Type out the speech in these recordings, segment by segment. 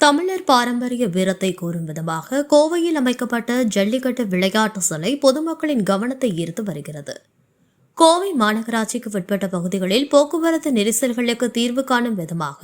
தமிழர் பாரம்பரிய வீரத்தை கூறும் விதமாக கோவையில் அமைக்கப்பட்ட ஜல்லிக்கட்டு விளையாட்டு சிலை பொதுமக்களின் கவனத்தை ஈர்த்து வருகிறது. கோவை மாநகராட்சிக்கு உட்பட்ட பகுதிகளில் போக்குவரத்து நெரிசல்களுக்கு தீர்வு காணும் விதமாக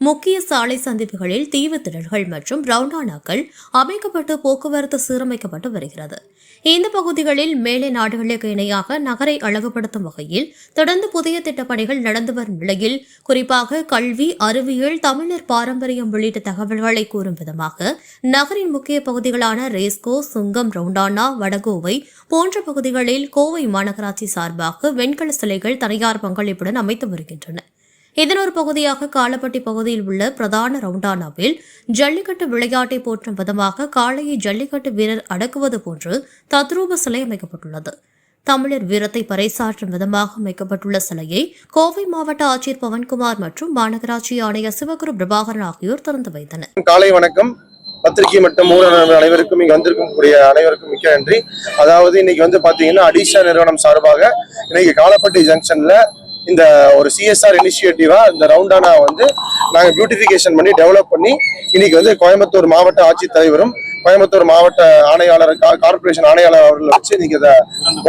முக்கிய சாலை சந்திப்புகளில் தீவு திடல்கள் மற்றும் ரவுண்டானாக்கள் அமைக்கப்பட்டு போக்குவரத்து சீரமைக்கப்பட்டு வருகிறது. இந்த பகுதிகளில் மேலை நாடுகளுக்கு இணையாக நகரை அழகுபடுத்தும் வகையில் தொடர்ந்து புதிய திட்டப்பணிகள் நடந்து வரும் நிலையில் குறிப்பாக கல்வி அறிவியல் தமிழர் பாரம்பரியம் உள்ளிட்ட தகவல்களை கூறும் விதமாக நகரின் முக்கிய பகுதிகளான ரேஸ்கோ சுங்கம் ரவுண்டானா வடகோவை போன்ற பகுதிகளில் கோவை மாநகராட்சி சார்பாக வெண்கல சிலைகள் தனியார் பங்களிப்புடன் அமைத்து வருகின்றன. இதன் ஒரு பகுதியாக காலப்பட்டி பகுதியில் உள்ள பிரதான ரவுண்டானாவில் ஜல்லிக்கட்டு விளையாட்டை போற்றும் விதமாக காளையை ஜல்லிக்கட்டு வீரர் அடக்குவது போன்று தத்ரூப சிலை அமைக்கப்பட்டுள்ளது. தமிழர் வீரத்தை பறைசாற்றும் விதமாக அமைக்கப்பட்டுள்ள சிலையை கோவை மாவட்ட ஆட்சியர் பவன்குமார் மற்றும் மாநகராட்சி ஆணையர் சிவகுரு பிரபாகரன் ஆகியோர் திறந்து வைத்தனர். காலை வணக்கம். பத்திரிகை மற்றும் ஊடக அனைவருக்கும் இங்க வந்திருக்கும் கூடிய அனைவருக்கும் மிக்க நன்றி. அதாவது இன்னைக்கு வந்து பாத்தீங்கன்னா அடிஷா நிறுவனம் சார்பாக இன்னைக்கு காலப்பட்டி ஜங்ஷன்ல இந்த ஒரு சிஎஸ்ஆர் இனிஷியேட்டிவா இந்த ரவுண்டானா வந்து நாங்கள் பியூட்டிஃபிகேஷன் பண்ணி டெவலப் பண்ணி இன்னைக்கு வந்து கோயம்புத்தூர் மாவட்ட ஆட்சித்தலைவரும் கோயம்புத்தூர் மாவட்ட ஆணையாளர் கா- கார்ப்பரேஷன் ஆணையாளர் அவர்களை வச்சு இன்னைக்கு இதை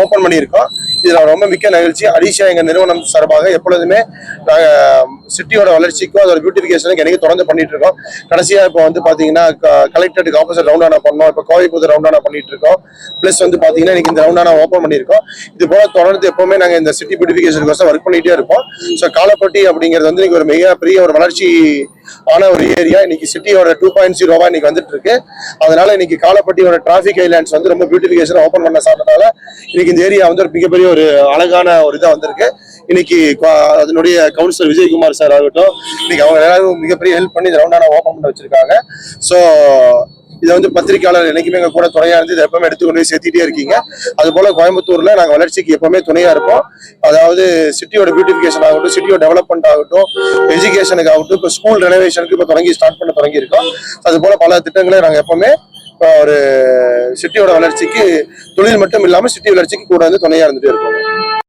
ஓப்பன் பண்ணியிருக்கோம். இதில் ரொம்ப மிக்க நிகழ்ச்சி. அடிஷா எங்கள் நிறுவனம் சார்பாக எப்பொழுதுமே நாங்கள் சிட்டியோட வளர்ச்சிக்கும் அதோட பியூட்டிஃபிகேஷனுக்கு எனக்கு தொடர்ந்து பண்ணிட்டு இருக்கோம் கடைசியாக இப்போ வந்து பாத்தீங்கன்னா கலெக்டரேட்டுக்கு ஆப்போசிட் ரவுண்டானா பண்ணோம் இப்போ கோவைப்புது ரவுண்டானா பண்ணிட்டு இருக்கோம் ப்ளஸ் வந்து பார்த்தீங்கன்னா இன்னைக்கு இந்த ரவுண்டானா ஓப்பன் பண்ணியிருக்கோம். இது போல தொடர்ந்து எப்பவுமே நாங்கள் இந்த சிட்டி பியூட்டிஃபிகேஷனுக்கு ஒர்க் பண்ணிகிட்டே இருப்போம். ஸோ காலப்பட்டி அப்படிங்கிறது வந்து இன்னைக்கு ஒரு மிகப்பெரிய ஒரு வளர்ச்சி ஆன ஒரு ஏரியா. இன்னைக்கு சிட்டியோட டூ பாயிண்ட் ஜீரோவா இன்னைக்கு வந்துட்டு இருக்கு அதனால இன்னைக்கு காலப்பட்டியோட டிராஃபிக் ஐலாண்ட்ஸ் வந்து ரொம்ப பியூட்டிஃபிகேஷன் ஓப்பன் பண்ண சாப்பிட்டதால இன்னைக்கு இந்த ஏரியா வந்து ஒரு மிகப்பெரிய ஒரு அழகான ஒரு இதாக வந்திருக்கு. இன்னைக்கு அதனுடைய கவுன்சிலர் விஜயகுமார் சார் ஆகட்டும் இன்னைக்கு அவங்க எல்லாரும் மிகப்பெரிய ஹெல்ப் பண்ணி இந்த ரவுண்டான ஓப்பன் பண்ண வச்சிருக்காங்க. ஸோ இதை வந்து பத்திரிகையாளர் என்னைக்குமே எங்க கூட துணையா இருந்து இதை எப்பவுமே எடுத்துக்கொண்டு போய் சேர்த்திட்டே இருக்கீங்க. அது போல கோயம்புத்தூர்ல நாங்க வளர்ச்சிக்கு எப்பவுமே துணையா இருப்போம். அதாவது சிட்டியோட பியூட்டிஃபிகேஷன் ஆகட்டும் சிட்டியோட டெவலப்மெண்ட் ஆகட்டும் எஜுகேஷனுக்கு ஆகட்டும் இப்போ ஸ்கூல் ரெனோவேஷனுக்கு இப்போ தொடங்கி ஸ்டார்ட் பண்ண தொடங்கி இருக்கோம் அது போல பல திட்டங்களை நாங்க எப்பவுமே இப்போ ஒரு சிட்டியோட வளர்ச்சிக்கு தொழில் மட்டும் இல்லாம சிட்டி வளர்ச்சிக்கு கூட வந்து துணையா இருந்துட்டு இருக்கோம்.